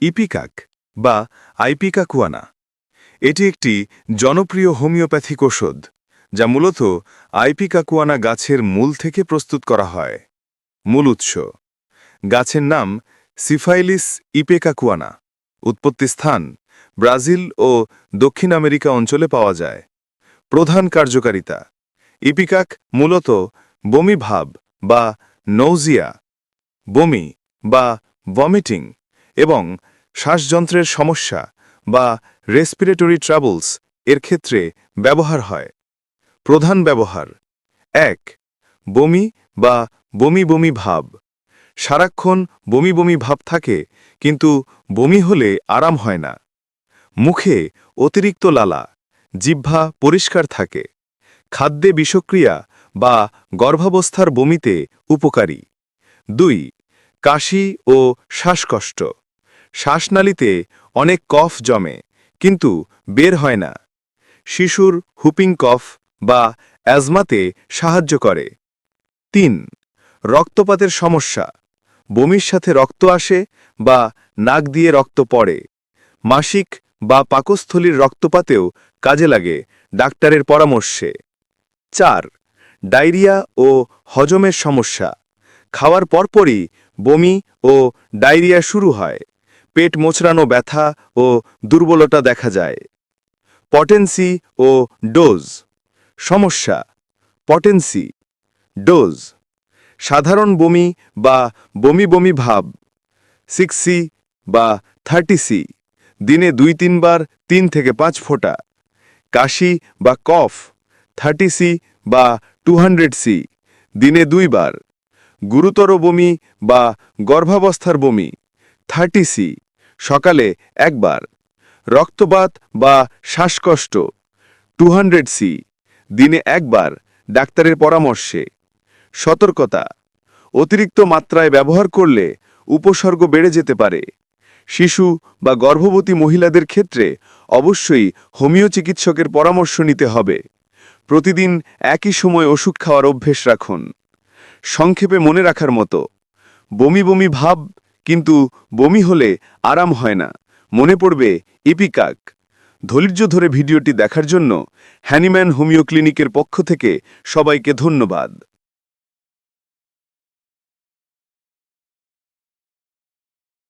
Ipecac বা আইপিকাকুয়ানা। এটি একটি জনপ্রিয় হোমিওপ্যাথিক ওষুধ যা মূলত আইপিকাকুয়ানা গাছের মূল থেকে প্রস্তুত করা হয়। মূল উৎস, গাছের নাম সিফাইলিস ইপেকাকুয়ানা। উৎপত্তি স্থান, ব্রাজিল ও দক্ষিণ আমেরিকা অঞ্চলে পাওয়া যায়। প্রধান কার্যকারিতা, ইপিকাক মূলত বমি ভাব বা নৌজিয়া, বমি বা ভমিটিং এবং শ্বাসযন্ত্রের সমস্যা বা রেসপিরেটরি ট্রাবলস এর ক্ষেত্রে ব্যবহার হয়। প্রধান ব্যবহার। এক, বমি বা বমি বমি ভাব। সারাক্ষণ বমি বমি ভাব থাকে, কিন্তু বমি হলে আরাম হয় না। মুখে অতিরিক্ত লালা, জিহ্বা পরিষ্কার থাকে। খাদ্যে বিষক্রিয়া বা গর্ভাবস্থার বমিতে উপকারী। দুই, কাশি ও শ্বাসকষ্ট। শ্বাসনালীতে অনেক কফ জমে, কিন্তু বের হয় না। শিশুর হুপিং কফ বা অ্যাজমাতে সাহায্য করে। তিন, রক্তপাতের সমস্যা। বমির সাথে রক্ত আসে বা নাক দিয়ে রক্ত পড়ে। মাসিক বা পাকস্থলীর রক্তপাতেও কাজে লাগে ডাক্তারের পরামর্শে। চার, ডায়রিয়া ও হজমের সমস্যা। খাওয়ার পরপরই বমি ও ডায়রিয়া শুরু হয়। পেট মোচড়ানো ব্যথা ও দুর্বলতা দেখা যায়। পটেন্সি ও ডোজ। সমস্যা, পটেন্সি, ডোজ। সাধারণ বমি বা বমি বমি ভাব সিক্স বা থার্টি সি দিনে দুই, তিনবার তিন থেকে পাঁচ ফোঁটা। কাশি বা কফ থার্টি সি বা টু হান্ড্রেড সি দিনে দুইবার। গুরুতর বমি বা গর্ভাবস্থার বমি। থার্টি সি, সকালে একবার। রক্তপাত বা শ্বাসকষ্ট, টু হান্ড্রেড সি, দিনে একবার ডাক্তারের পরামর্শে। সতর্কতা, অতিরিক্ত মাত্রায় ব্যবহার করলে উপসর্গ বেড়ে যেতে পারে। শিশু বা গর্ভবতী মহিলাদের ক্ষেত্রে অবশ্যই হোমিও চিকিৎসকের পরামর্শ নিতে হবে। প্রতিদিন একই সময় ওষুধ খাওয়ার অভ্যেস রাখুন। সংক্ষেপে মনে রাখার মতো, বমি বমি ভাব কিন্তু বমি হলে আরাম হয় না। মনে পড়বে ইপিকাক ধৈর্য ধরে ভিডিওটি দেখার জন্য হ্যানিম্যান হোমিও ক্লিনিকের পক্ষ থেকে সবাইকে ধন্যবাদ।